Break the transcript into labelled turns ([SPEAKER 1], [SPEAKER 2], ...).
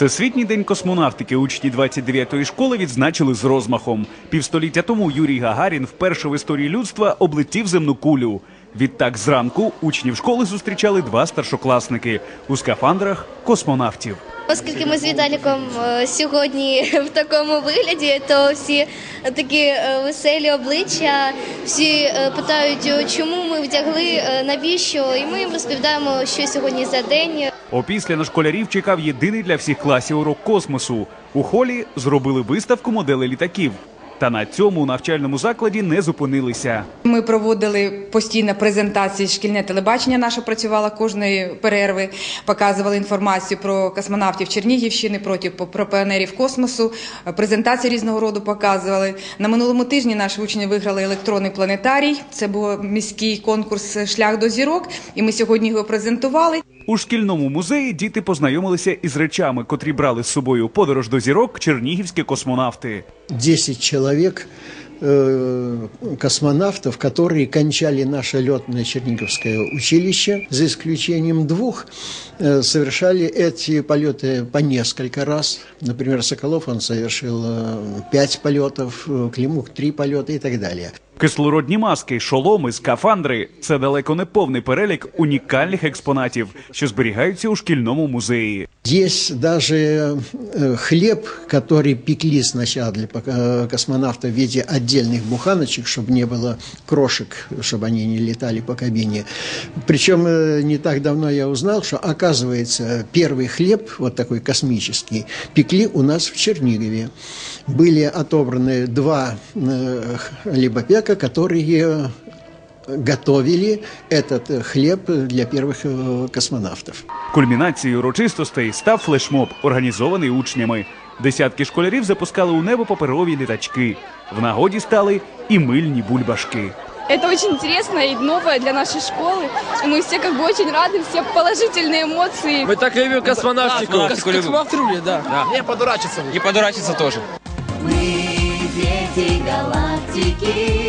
[SPEAKER 1] Всесвітній день космонавтики учні 29-ї школи відзначили з розмахом. Півстоліття тому Юрій Гагарін вперше в історії людства облетів земну кулю. Відтак зранку учнів школи зустрічали два старшокласники у скафандрах космонавтів.
[SPEAKER 2] Оскільки ми з Віталіком е, сьогодні в такому вигляді, то всі такі е, веселі обличчя, всі е, питають, чому ми вдягли, навіщо, і ми їм розповідаємо, що сьогодні за день.
[SPEAKER 1] Опісля на школярів чекав єдиний для всіх класів урок космосу. У холі зробили виставку моделей літаків. Та на цьому у навчальному закладі не зупинилися.
[SPEAKER 3] Ми проводили постійно презентації. Шкільне телебачення наше працювало кожної перерви, показували інформацію про космонавтів Чернігівщини, проти про піонерів космосу. Презентації різного роду показували. На минулому тижні наші учні виграли електронний планетарій. Це був міський конкурс Шлях до зірок. І ми сьогодні його презентували.
[SPEAKER 1] У шкільному музеї діти познайомилися із речами, котрі брали з собою у подорож до зірок чернігівські космонавти.
[SPEAKER 4] 10 человек э, космонавтов, которые кончали наше летное Черниговское училище, за исключением двух, э, совершали эти полеты по несколько раз. Например, Соколов, он совершил э, пять полетов, э, Климук три полета и так далее.
[SPEAKER 1] Кислородні маски, шоломи, скафандри це далеко не повний перелік унікальних експонатів, що зберігаються у шкільному музеї.
[SPEAKER 4] Есть даже э, хлеб, который пекли сначала для э, космонавтов в виде отдельных буханочек, чтобы не было крошек, чтобы они не летали по кабине. Причем э, не так давно я узнал, что оказывается первый хлеб, вот такой космический, пекли у нас в Чернигове. Были отобраны два э, хлебопека, которые готовили этот э, хлеб для первых э, космонавтов.
[SPEAKER 1] Кульмінацією урочистостей став флешмоб, організований учнями. Десятки школярів запускали у небо паперові літачки. В нагоді стали і мильні бульбашки.
[SPEAKER 5] Это очень интересно и новое для нашей школы. И мы все как бы очень рады, все положительные эмоции.
[SPEAKER 6] Мы так любим космонавтику.
[SPEAKER 7] Космонавтику любим.
[SPEAKER 6] Космонавтику, да.
[SPEAKER 7] Не подурачиться. И подурачиться тоже.
[SPEAKER 8] Мы дети галактики, но